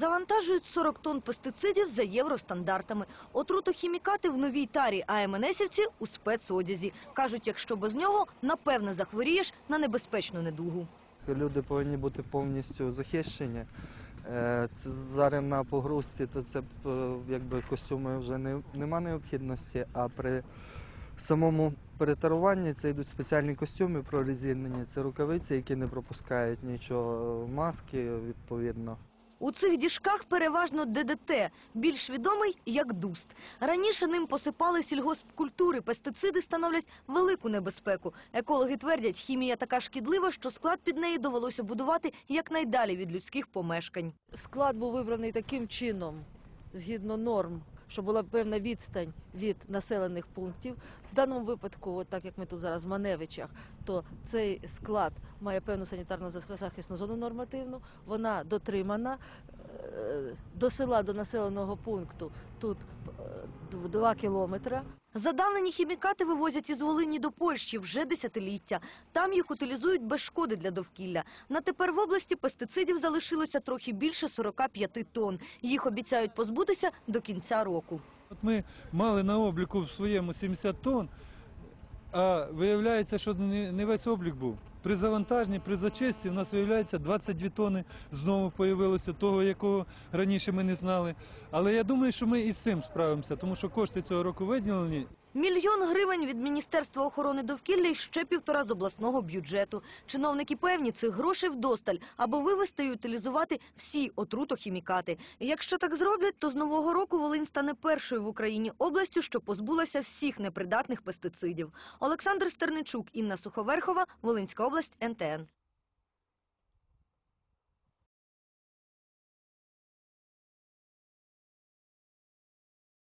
Завантажують 40 тонн пестицидів за євростандартами. Отрутохімікати в новій тарі АМНСівці у спецодязі. Кажуть, якщо без нього, напевне захворієш на небезпечну недугу. Люди повинні бути повністю захищені. Е, Це зараз на погрузці, то це е, якби костюми вже не, нема необхідності, а при самому перетаруванні це йдуть спеціальні костюми прорезинені, це рукавиці, які не пропускають нічого, маски відповідно. У цих діжках переважно ДДТ, більш відомий як дуст. Раніше ним посипали сільгоспкультури. Пестициди становлять велику небезпеку. Екологи твердять, хімія така шкідлива, що склад під неї довелося будувати якнайдалі від людських помешкань. Склад був вибраний таким чином, згідно норм, що була певна відстань від населених пунктів. В даному випадку, от так як ми тут зараз в Маневичах, то цей склад має певну санітарно-захисну зону нормативну, вона дотримана. Е, До села, до населеного пункту тут 2 кілометри. Задавнені хімікати вивозять із Волині до Польщі вже десятиліття. Там їх утилізують без шкоди для довкілля. На тепер в області пестицидів залишилося трохи більше 45 тонн. Їх обіцяють позбутися до кінця року. От ми мали на обліку в своєму 70 тонн, а виявляється, що не весь облік був. При завантаженні, при зачисті у нас виявляється 22 тонни знову появилося того, якого раніше ми не знали. Але я думаю, що ми і з цим справимося, тому що кошти цього року виділені. Мільйон гривень від Міністерства охорони довкілля і ще півтора з обласного бюджету. Чиновники певні, цих грошей вдосталь, аби вивести і утилізувати всі отрутохімікати. І Якщо так зроблять, то з нового року Волинь стане першою в Україні областю, що позбулася всіх непридатних пестицидів. Олександр Стерничук, Інна Суховерхова, Волинська область, НТН.